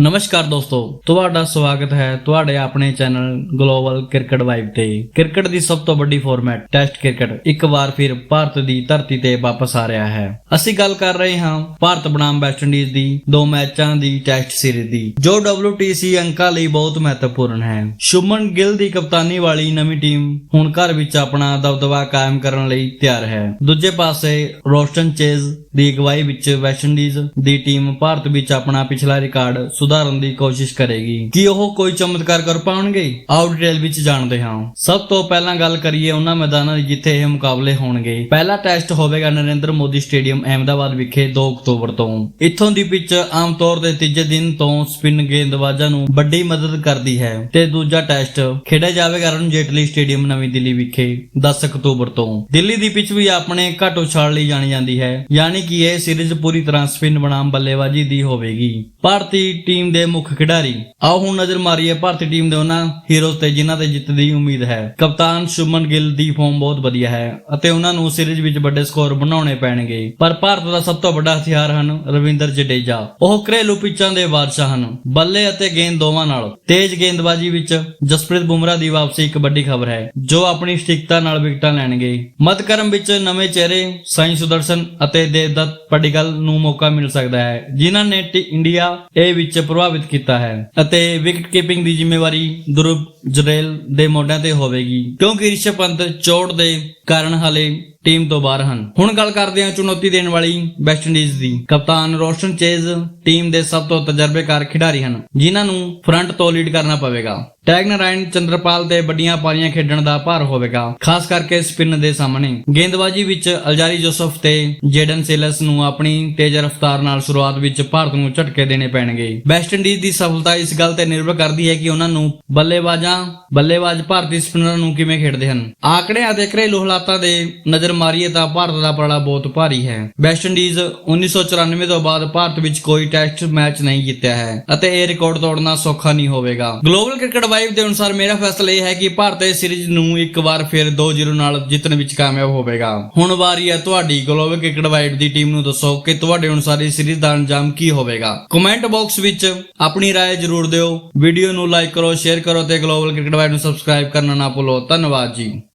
ਨਮਸਕਾਰ ਦੋਸਤੋ, ਤੁਹਾਡਾ ਸਵਾਗਤ ਹੈ ਤੁਹਾਡੇ ਆਪਣੇ ਚੈਨਲ ਗਲੋਬਲ ਕ੍ਰਿਕਟ ਵਾਈਬ ਤੇ। ਕ੍ਰਿਕਟ ਦੀ ਸਭ ਤੋਂ ਵੱਡੀ ਫਾਰਮੈਟ ਟੈਸਟ ਕ੍ਰਿਕਟ। ਇੱਕ ਵਾਰ ਫਿਰ ਭਾਰਤ ਦੀ ਧਰਤੀ ਤੇ ਵਾਪਸ ਆ ਰਿਹਾ ਹੈ। ਅਸੀਂ ਗੱਲ ਕਰ ਰਹੇ ਹਾਂ ਭਾਰਤ ਬਨਾਮ ਵੈਸਟ ਇੰਡੀਜ਼ ਦੀ ਦੋ ਮੈਚਾਂ ਦੀ ਟੈਸਟ ਸੀਰੀਜ਼ ਦੀ, ਜੋ WTC ਅੰਕਾਂ ਲਈ ਬਹੁਤ ਮਹੱਤਵਪੂਰਨ ਹੈ। ਸ਼ੁਭਮਨ ਗਿੱਲ ਦੀ ਕਪਤਾਨੀ ਵਾਲੀ ਨਵੀਂ ਟੀਮ ਹੁਣ ਘਰ ਵਿੱਚ ਆਪਣਾ ਦਬਦਬਾ ਕਾਇਮ ਕਰਨ ਲਈ ਤਿਆਰ ਹੈ। ਦੂਜੇ ਪਾਸੇ ਰੋਸਟਨ ਚੇਜ਼ ਦੀ ਅਗਵਾਈ ਵਿੱਚ ਵੈਸਟ ਇੰਡੀਜ਼ ਦੀ ਟੀਮ ਭਾਰਤ ਵਿੱਚ ਆਪਣਾ ਪਿਛਲਾ ਰਿਕਾਰਡ ਸੁਧਾਰਨ ਦੀ ਕੋਸ਼ਿਸ਼ ਕਰੇਗੀ। ਕਿ ਉਹ ਕੋਈ ਚਮਤਕਾਰ ਕਰ ਪਾਉਣਗੇ? ਆਓ ਡਿਟੇਲ ਵਿੱਚ ਜਾਣਦੇ ਹਾਂ। ਸਭ ਤੋਂ ਪਹਿਲਾਂ ਗੱਲ ਕਰੀਏ ਉਹਨਾਂ ਮੈਦਾਨਾਂ ਦੀ ਜਿੱਥੇ ਇਹ ਮੁਕਾਬਲੇ ਹੋਣਗੇ। ਪਹਿਲਾ ਟੈਸਟ ਹੋਵੇਗਾ ਨਰਿੰਦਰ ਮੋਦੀ ਸਟੇਡੀਅਮ ਅਹਿਮਦਾਬਾਦ ਵਿਖੇ 2 ਅਕਤੂਬਰ ਤੋਂ। ਇੱਥੋਂ ਦੀ ਪਿੱਚ ਆਮ ਤੌਰ ਤੇ ਤੀਜੇ ਦਿਨ ਤੋਂ ਸਪਿਨ ਗੇਂਦਬਾਜ਼ਾਂ ਨੂੰ ਵੱਡੀ ਮਦਦ ਕਰਦੀ ਹੈ। ਤੇ ਦੂਜਾ ਟੈਸਟ ਖੇਡਿਆ ਜਾਵੇਗਾ ਅਰੁਣ ਜੇਟਲੀ ਸਟੇਡੀਅਮ ਨਵੀਂ ਦਿੱਲੀ ਵਿਖੇ 10 ਅਕਤੂਬਰ ਤੋਂ। ਦਿੱਲੀ ਦੀ ਪਿੱਚ ਵੀ ਆਪਣੇ ਘੱਟ ਉਛਾਲ ਲਈ ਜਾਣੀ ਜਾਂਦੀ ਹੈ। ਯਾਨੀ ਕਿ ਇਹ ਸੀਰੀਜ਼ ਪੂਰੀ ਤਰ੍ਹਾਂ ਸਪਿਨ ਬਨਾਮ ਬੱਲੇਬਾਜ਼ੀ ਦੀ ਹੋਵੇਗੀ। ਭਾਰਤੀ ਟੀਮ ਦੇ ਮੁੱਖ ਖਿਡਾਰੀ। ਆਓ ਹੁਣ ਨਜ਼ਰ ਮਾਰੀਏ ਭਾਰਤੀ ਟੀਮ ਦੇ ਉਹਨਾਂ ਹੀਰੋਜ਼ ਤੇ ਜਿਨ੍ਹਾਂ ਤੇ ਜਿੱਤ ਦੀ ਉਮੀਦ ਹੈ। ਕਪਤਾਨ ਸ਼ੁਭਮਨ ਗਿੱਲ ਦੀ ਫਾਰਮ ਬਹੁਤ ਵਧੀਆ ਹੈ ਅਤੇ ਉਹਨਾਂ ਨੂੰ ਸੀਰੀਜ਼ ਵਿੱਚ ਵੱਡੇ ਸਕੋਰ ਬਣਾਉਣੇ ਪੈਣਗੇ। ਪਰ ਭਾਰਤ ਦਾ ਸਭ ਤੋਂ ਵੱਡਾ ਹਥਿਆਰ ਹਨ ਰਵਿੰਦਰ ਜਡੇਜਾ। ਉਹ ਘਰੇਲੂ ਪਿੱਚਾਂ ਦੇ ਬਾਦਸ਼ਾਹ ਹਨ। ਬੱਲੇ ਅਤੇ ਗੇਂਦ ਦੋਵਾਂ ਨਾਲ। ਤੇਜ਼ ਗੇਂਦਬਾਜ਼ੀ ਵਿੱਚ ਜਸਪ੍ਰੀਤ ਬੁਮਰਾਹ ਦੀ ਵਾਪਸੀ ਇੱਕ ਵੱਡੀ ਖਬਰ ਹੈ, ਜੋ ਆਪਣੀ ਸਟਿਕਤਾ ਨਾਲ ਵਿਕਟਾਂ ਲੈਣਗੇ। ਮੱਧਕਰਮ ਵਿੱਚ ਨਵੇਂ ਚਿਹਰੇ, ਸਾਈ ਸੁਦਰਸ਼ਨ ਅਤੇ ਦੇਵਦੱਤ ਪੱਡੀਕਲ ਨੂੰ ਮੌਕਾ ਮਿਲ ਸਕਦਾ ਹੈ, ਜਿਨ੍ਹਾਂ ਨੇ ਇੰਡੀਆ ਏ ਵਿੱਚ ਪ੍ਰਭਾਵਿਤ ਕੀਤਾ ਹੈ ਅਤੇ ਵਿਕਟ ਕੀਪਿੰਗ ਦੀ ਜ਼ਿੰਮੇਵਾਰੀ ਦੁਰਬ ਜਰੇਲ ਦੇ ਮੋਢਿਆਂ ਤੇ ਹੋਵੇਗੀ ਕਿਉਂਕਿ ਰਿਸ਼ਭ ਪੰਤ ਚੋਟ ਦੇ ਕਾਰਨ ਹਾਲੇ ਟੀਮ ਤੋਂ ਬਾਹਰ ਹਨ। ਹੁਣ ਗੱਲ ਕਰਦੇ ਹਾਂ ਚੁਣੌਤੀ ਦੇਣ ਵਾਲੀ ਵੈਸਟ ਇੰਡੀਜ਼ ਦੀ। ਕਪਤਾਨ ਰੋਸ਼ਨ ਚੇਜ਼ ਟੀਮ ਦੇ ਸਭ ਤੋਂ ਤਜਰਬੇਕਾਰ ਖਿਡਾਰੀ ਹਨ, ਜਿਨ੍ਹਾਂ ਨੂੰ ਫਰੰਟ ਤੋਂ ਲੀਡ ਕਰਨਾ ਪਵੇਗਾ। ਟੈਗ ਨਾਰਾਇਣ ਚੰਦਰਪਾਲ ਤੇ ਵੱਡੀਆਂ ਪਾਰੀਆਂ ਖੇਡਣ ਦਾ ਭਾਰ ਹੋਵੇਗਾ, ਖਾਸ ਕਰਕੇ ਸਪਿਨ ਦੇ ਸਾਹਮਣੇ। ਗੇਂਦਬਾਜ਼ੀ ਵਿੱਚ ਅਲਜਾਰੀ ਜੋਸਫ ਤੇ ਜੇਡਨ ਸੇਲਸ ਨੂੰ ਆਪਣੀ ਤੇਜ਼ ਰਫ਼ਤਾਰ ਨਾਲ ਸ਼ੁਰੂਆਤ ਵਿੱਚ ਭਾਰਤ ਨੂੰ ਝਟਕੇ ਦੇਣੇ ਪੈਣਗੇ। ਵੈਸਟ ਇੰਡੀਜ਼ ਦੀ ਸਫਲਤਾ ਇਸ ਗੱਲ ਤੇ ਨਿਰਭਰ ਕਰਦੀ ਹੈ ਕਿ ਉਹਨਾਂ ਨੂੰ ਬੱਲੇਬਾਜ਼ਾਂ, ਬੱਲੇਬਾਜ਼ ਭਾਰਤੀ ਸਪਿਨਰਾਂ ਨੂੰ ਕਿਵੇਂ ਖੇਡਦੇ ਹਨ। ਆંકੜਿਆਂ ਅਤੇ ਘਰੇਲੂ ਹਾਲਾਤਾਂ ਦੇ ਨਜ਼ਰ ਮਾਰੀਏ ਤਾਂ ਭਾਰਤ ਦਾ ਪੜਾ ਬਹੁਤ ਭਾਰੀ ਹੈ ਵੈਸਟ ਇੰਡੀਜ਼ 1994 ਤੋਂ ਬਾਅਦ ਭਾਰਤ ਵਿੱਚ ਕੋਈ ਟੈਸਟ ਮੈਚ ਨਹੀਂ ਜਿੱਤਿਆ ਹੈ ਅਤੇ ਇਹ ਰਿਕਾਰਡ ਤੋੜਨਾ ਸੌਖਾ ਨਹੀਂ ਹੋਵੇਗਾ ਗਲੋਬਲ ਕ੍ਰਿਕਟ ਵਾਈਬ ਦੇ ਅਨੁਸਾਰ ਮੇਰਾ ਫੈਸਲਾ ਇਹ ਹੈ ਕਿ ਭਾਰਤ ਇਸ ਸੀਰੀਜ਼ ਨੂੰ ਇੱਕ ਵਾਰ ਫਿਰ 2-0 ਨਾਲ ਜਿੱਤਣ ਵਿੱਚ ਕਾਮਯਾਬ ਹੋਵੇਗਾ ਹੁਣ ਵਾਰੀ ਹੈ ਤੁਹਾਡੀ ਗਲੋਬਲ ਕ੍ਰਿਕਟ ਵਾਈਬ ਦੀ ਟੀਮ ਨੂੰ ਦੱਸੋ ਕਿ ਤੁਹਾਡੇ ਅਨੁਸਾਰ ਇਸ ਸੀਰੀਜ਼ ਦਾ ਅੰਜਾਮ ਕੀ ਹੋਵੇਗਾ ਕਮੈਂਟ ਬਾਕਸ ਵਿੱਚ ਆਪਣੀ رائے ਜ਼ਰੂਰ ਦਿਓ ਵੀਡੀਓ ਨੂੰ ਲਾਈਕ ਕਰੋ ਸ਼ੇਅਰ ਕਰੋ ਤੇ ਗਲੋਬਲ ਕ੍ਰਿਕਟ ਵਾਈਬ ਨੂੰ ਸਬਸਕ੍ਰਾਈਬ ਕਰਨਾ ਨਾ ਭੁੱਲੋ ਧੰਨਵਾਦ ਜੀ